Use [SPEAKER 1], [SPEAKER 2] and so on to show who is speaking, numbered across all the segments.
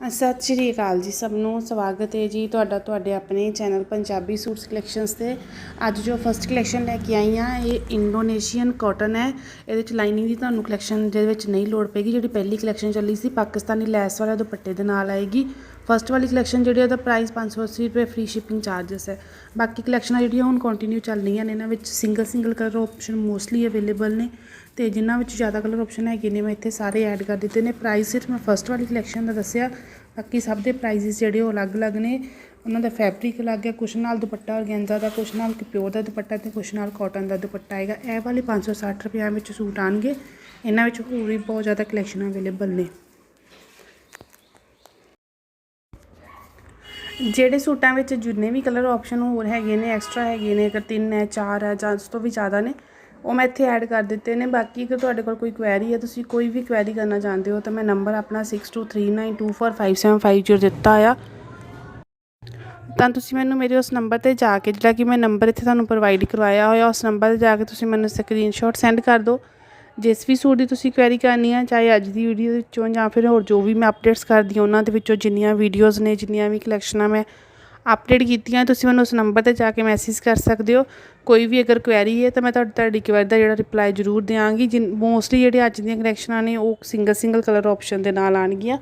[SPEAKER 1] ਸਤਿ ਸ਼੍ਰੀ ਅਕਾਲ ਜੀ ਸਭ ਨੂੰ, ਸਵਾਗਤ ਹੈ ਜੀ ਤੁਹਾਡਾ, ਤੁਹਾਡੇ ਆਪਣੇ ਚੈਨਲ ਪੰਜਾਬੀ ਸੂਟਸ ਕਲੈਕਸ਼ਨਸ ਤੇ। ਅੱਜ ਜੋ ਫਸਟ ਕਲੈਕਸ਼ਨ ਲੈ ਕੇ ਆਈ ਹਾਂ, ਇਹ ਇੰਡੋਨੇਸ਼ੀਅਨ ਕਾਟਨ ਹੈ। ਇਹਦੇ 'ਚ ਲਾਈਨਿੰਗ ਦੀ ਤੁਹਾਨੂੰ ਕਲੈਕਸ਼ਨ ਦੇ ਵਿੱਚ ਨਹੀਂ ਲੋੜ ਪੈਗੀ ਜਿਹੜੀ ਪਹਿਲੀ ਕਲੈਕਸ਼ਨ ਚੱਲੀ ਸੀ, ਪਾਕਿਸਤਾਨੀ ਲੈਸ ਵਾਲਾ ਦੁਪੱਟੇ ਦੇ ਨਾਲ ਆਏਗੀ। ਫਸਟ ਵਾਲੀ ਕਲੈਕਸ਼ਨ ਜਿਹੜੀ ਉਹਦਾ ਪ੍ਰਾਈਸ 580 ਰੁਪਏ ਫ੍ਰੀ ਸ਼ਿਪਿੰਗ ਚਾਰजेस ਹੈ। ਬਾਕੀ ਕਲੈਕਸ਼ਨਾਂ ਜਿਹੜੀਆਂ ਹੁਣ ਕੰਟੀਨਿਊ ਚੱਲ ਰਹੀਆਂ ਨੇ। ਇਹਨਾਂ ਵਿੱਚ single single colour option mostly available ਨੇ। ਤੇ ਜਿਨ੍ਹਾਂ ਵਿੱਚ ਜ਼ਿਆਦਾ ਕਲਰ ਆਪਸ਼ਨ ਹੈਗੇ ਨੇ, ਮੈਂ ਇੱਥੇ ਸਾਰੇ ਐਡ ਕਰ ਦਿੱਤੇ ਨੇ। ਪ੍ਰਾਈਸ ਸਿਰਫ ਮੈਂ ਫਸਟ ਵਾਲੀ ਕਲੈਕਸ਼ਨ ਦਾ ਦੱਸਿਆ। ਬਾਕੀ ਸਭ ਦੇ ਪ੍ਰਾਈਸਿਸ ਜਿਹੜੇ ਉਹ ਅਲੱਗ-ਅਲੱਗ ਨੇ। ਉਹਨਾਂ ਦਾ ਫੈਬਰਿਕ ਅਲੱਗ ਹੈ, ਕੁਛ ਨਾਲ ਦੁਪੱਟਾ ਔਰਗੈਂਜ਼ਾ ਦਾ, ਕੁਛ ਨਾਲ ਪਿਓਰ ਦਾ ਦੁਪੱਟਾ ਤੇ ਕੁਛ ਨਾਲ ਕਾਟਨ ਦਾ ਦੁਪੱਟਾ ਆਏਗਾ ਇਹ ਵਾਲੇ 560 ਰੁਪਏ ਵਿੱਚ ਸੂਟ ਆਣਗੇ। ਇਹਨਾਂ ਵਿੱਚ ਹੋਰ ਵੀ ਬਹੁਤ ਜ਼ਿਆਦਾ ਕਲੈਕਸ਼ਨ ਅਵੇਲੇਬਲ ਨੇ। ਜਿਹੜੇ ਸੂਟਾਂ ਵਿੱਚ ਜਿੰਨੇ ਵੀ ਕਲਰ ਆਪਸ਼ਨ ਹੋਰ ਹੈਗੇ ਨੇ ਐਕਸਟਰਾ ਹੈਗੇ ਨੇ, ਅਗਰ ਤਿੰਨ ਹੈ, ਚਾਰ ਹੈ ਜਾਂ ਉਸ ਤੋਂ ਵੀ ਜ਼ਿਆਦਾ ਨੇ ਉਹ ਮੈਂ ਇੱਥੇ ਐਡ ਕਰ ਦਿੱਤੇ ਨੇ। ਬਾਕੀ ਅਗਰ ਤੁਹਾਡੇ ਕੋਲ ਕੋਈ ਕੁਐਰੀ ਹੈ, ਤੁਸੀਂ ਕੋਈ ਵੀ ਕੁਐਰੀ ਕਰਨਾ ਚਾਹੁੰਦੇ ਹੋ ਤਾਂ ਮੈਂ ਨੰਬਰ ਆਪਣਾ 6239245750 ਦਿੱਤਾ ਆ। ਤਾਂ ਤੁਸੀਂ ਮੈਨੂੰ ਮੇਰੇ ਉਸ ਨੰਬਰ ਤੇ ਜਾ ਕੇ, ਜਿਹੜਾ ਕਿ ਮੈਂ ਨੰਬਰ ਇੱਥੇ ਤੁਹਾਨੂੰ ਪ੍ਰੋਵਾਈਡ ਕਰਵਾਇਆ ਹੋਇਆ, ਉਸ ਨੰਬਰ ਤੇ ਜਾ ਕੇ ਤੁਸੀਂ ਮੈਨੂੰ ਸਕਰੀਨਸ਼ਾਟ ਸੈਂਡ ਕਰ ਦਿਓ। ਜਿਸ ਵੀ ਸੂਟ ਦੀ ਤੁਸੀਂ ਕੁਐਰੀ ਕਰਨੀ ਆ, ਚਾਹੇ ਅੱਜ ਦੀ ਵੀਡੀਓ ਵਿੱਚੋਂ ਜਾਂ ਫਿਰ ਹੋਰ ਜੋ ਵੀ ਮੈਂ ਅਪਡੇਟਸ ਕਰਦੀ ਹਾਂ, ਉਹਨਾਂ ਦੇ ਵਿੱਚੋਂ ਜਿੰਨੀਆਂ ਵੀਡੀਓਜ਼ ਨੇ, ਜਿੰਨੀਆਂ ਵੀ ਕਲੈਕਸ਼ਨਾਂ ਮੈਂ ਅਪਡੇਟ ਕੀਤੀਆਂ, ਤੁਸੀਂ ਮੈਨੂੰ ਉਸ ਨੰਬਰ ਤੇ ਜਾ ਕੇ ਮੈਸੇਜ ਕਰ ਸਕਦੇ ਹੋ। ਕੋਈ ਵੀ ਅਗਰ ਕੁਐਰੀ ਹੈ, ਤਾਂ ਮੈਂ ਤੁਹਾਡੀ ਤੁਹਾਡੀ ਕੁਐਰੀ ਦਾ ਜਿਹੜਾ ਰਿਪਲਾਈ ਜ਼ਰੂਰ ਦਿਆਂਗੀ। ਜਿਨ ਮੋਸਟਲੀ ਜਿਹੜੇ ਅੱਜ ਦੀਆਂ ਕਨੈਕਸ਼ਨਾਂ ਨੇ, ਉਹ ਸਿੰਗਲ ਸਿੰਗਲ ਕਲਰ ਆਪਸ਼ਨ ਦੇ ਨਾਲ ਆਣਗੀਆਂ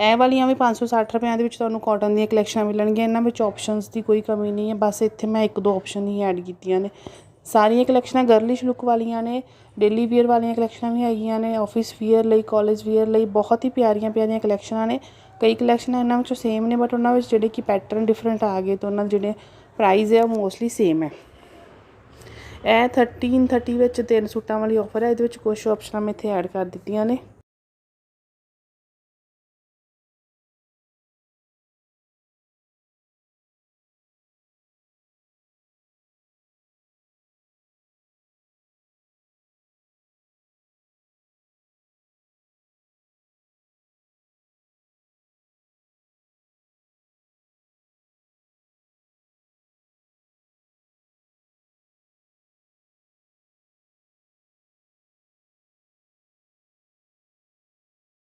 [SPEAKER 1] ਇਹ ਵਾਲੀਆਂ ਵੀ 560 ਰੁਪਏ ਦੇ ਵਿੱਚ ਤੁਹਾਨੂੰ ਕਾਟਨ ਦੀਆਂ ਕਲੈਕਸ਼ਨਾਂ ਮਿਲਣਗੀਆਂ। ਇਹਨਾਂ ਵਿੱਚ ਆਪਸ਼ਨਸ ਦੀ ਕੋਈ ਕਮੀ ਨਹੀਂ ਹੈ। ਬਸ ਇੱਥੇ ਮੈਂ ਇੱਕ ਦੋ ਆਪਸ਼ਨ ਹੀ ਐਡ ਕੀਤੀਆਂ ਨੇ। ਸਾਰੀਆਂ ਕਲੈਕਸ਼ਨਾਂ ਗਰਲਿਸ਼ ਲੁੱਕ ਵਾਲੀਆਂ ਨੇ ਡੇਲੀ ਵੀਅਰ ਵਾਲੀਆਂ ਕਲੈਕਸ਼ਨਾਂ ਵੀ ਹੈਗੀਆਂ ਨੇ ਆਫਿਸ ਵੀਅਰ ਲਈ ਕਾਲਜ ਵੀਅਰ ਲਈ, ਬਹੁਤ ਹੀ ਪਿਆਰੀਆਂ ਪਿਆਰੀਆਂ ਕਲੈਕਸ਼ਨਾਂ ਨੇ। ਕਈ ਕਲੈਕਸ਼ਨਾਂ ਇਹਨਾਂ ਵਿੱਚੋਂ ਸੇਮ ਨੇ ਬਟ ਉਹਨਾਂ ਵਿੱਚ ਜਿਹੜੇ ਕਿ ਪੈਟਰਨ ਡਿਫਰੈਂਟ ਆ ਗਏ ਤਾਂ ਉਹਨਾਂ ਦੇ ਜਿਹੜੇ ਪ੍ਰਾਈਸ ਹੈ ਉਹ ਮੋਸਟਲੀ ਸੇਮ ਹੈ। ਇਹ 13 30 ਵਿੱਚ ਤਿੰਨ ਸੂਟਾਂ ਵਾਲੀ ਆਫਰ ਹੈ, ਇਹਦੇ ਵਿੱਚ ਕੁਝ ਆਪਸ਼ਨਾਂ ਮੈਂ ਇੱਥੇ ਐਡ ਕਰ ਦਿੱਤੀਆਂ ਨੇ।